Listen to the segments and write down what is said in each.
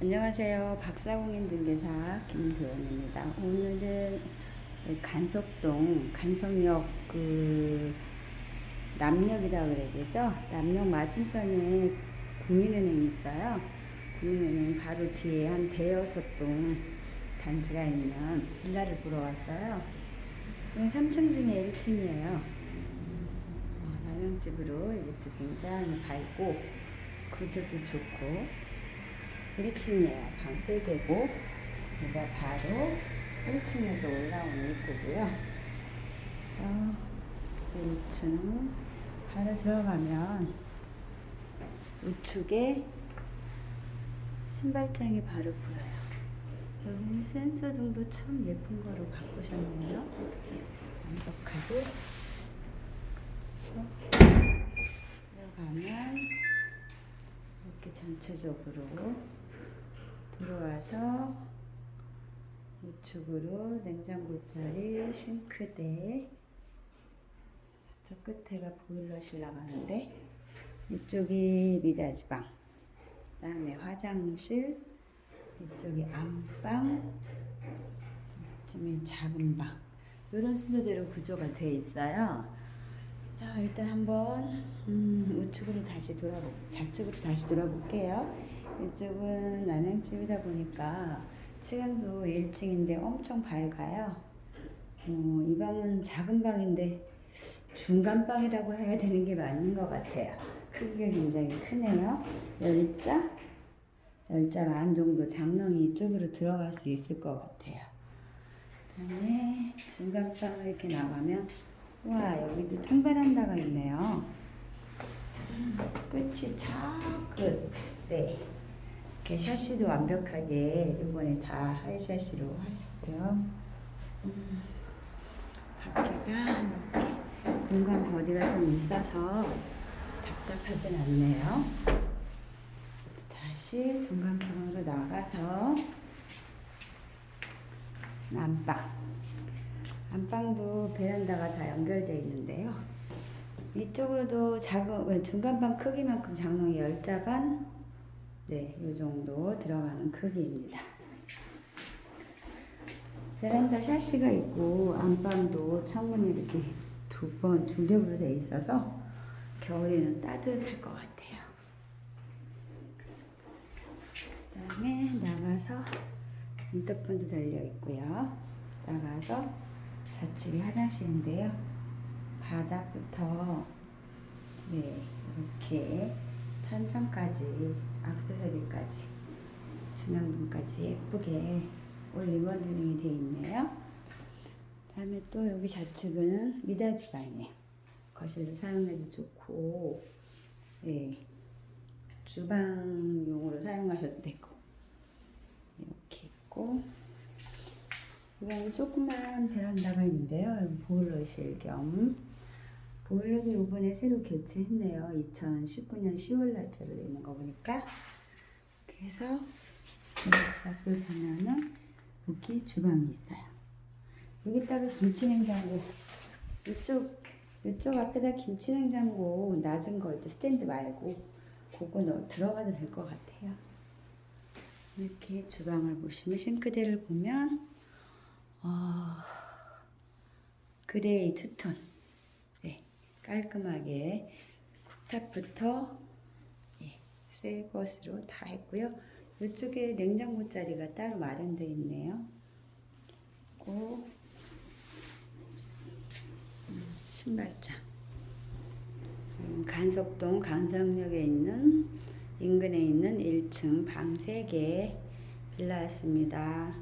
안녕하세요. 박사공인 중개사 김도연입니다. 오늘은 간석동 간성역 그 남역이라 그래야 되죠? 남역 맞은편에 국민은행이 있어요. 국민은행 바로 뒤에 한 대여섯 동 단지가 있는 빌라를 보러 왔어요. 여기 3층 중에 1층이에요. 어, 남양집으로 이것도 굉장히 밝고 구조도 좋고 1층이에요. 방 3개고 여기가 바로 1층에서 올라오는 입구고요. 그래서 1층 바로 들어가면 우측에 신발장이 바로 보여요. 여기는 센서 등도 참 예쁜 거로 바꾸셨네요. 완벽하게 들어가면 이렇게 전체적으로 들어와서 우측으로 냉장고 자리 싱크대 저 끝에가 보일러실 나가는데 이쪽이 미닫이방 그 다음에 화장실 이쪽이 안방 이쪽이 작은 방 이런 순서대로 구조가 되어 있어요. 자 일단 한번 음, 우측으로 다시 돌아보 좌측으로 다시 돌아볼게요. 이쪽은 남양집이다 보니까 층간도 1층인데 엄청 밝아요. 어, 이 방은 작은 방인데 중간 방이라고 해야 되는 게 맞는 것 같아요. 크기가 굉장히 크네요. 열자, 열자 반 정도 장롱이 이쪽으로 들어갈 수 있을 것 같아요. 그 다음에 중간 방을 이렇게 나가면 와 여기도 통베란다가 있네요. 음, 끝이 차 끝. 네. 이렇게 샤시도 완벽하게 이번에 다 하이 샤시로 하셨고요. 음, 밖에가 이렇게 공간 거리가 좀 있어서 답답하진 않네요. 다시 중간방으로 나가서 난방. 안방도 베란다가 다 연결되어 있는데요. 위쪽으로도 작은 중간방 크기만큼 장롱이 열자 반, 네, 이 정도 들어가는 크기입니다. 베란다 샤시가 있고 안방도 창문이 이렇게 두 번, 두 겹으로 되어 있어서 겨울에는 따뜻할 것 같아요. 그 다음에 나가서 인터폰도 달려 있고요. 나가서 좌측이 화장실인데요. 바닥부터 네 이렇게 천장까지 악세사리까지 조명등까지 예쁘게 올 리모델링이 되어 있네요. 다음에 또 여기 좌측은 미닫이 방이에요. 거실로 사용해도 좋고 네 주방용으로 사용하셔도 되고 이렇게 있고 이번에 조그만 베란다가 있는데요. 보일러실 겸 보일러를 이번에 새로 개최했네요. 2019년 10월 날짜로 있는 거 보니까 그래서 벽사을 보면은 여기 주방이 있어요. 여기다가 김치냉장고 이쪽 이쪽 앞에다 김치냉장고 낮은 거 있죠 스탠드 말고 그거 넣 들어가도 될 것 같아요. 이렇게 주방을 보시면 싱크대를 보면 어, 그레이 투톤 네, 깔끔하게 쿡탑부터 예, 새 것으로 다 했고요. 이쪽에 냉장고 자리가 따로 마련되어 있네요. 그리고 음, 신발장 음, 간석동 강성역에 있는 인근에 있는 1층 방 3개 빌라였습니다.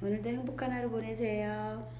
오늘도 행복한 하루 보내세요.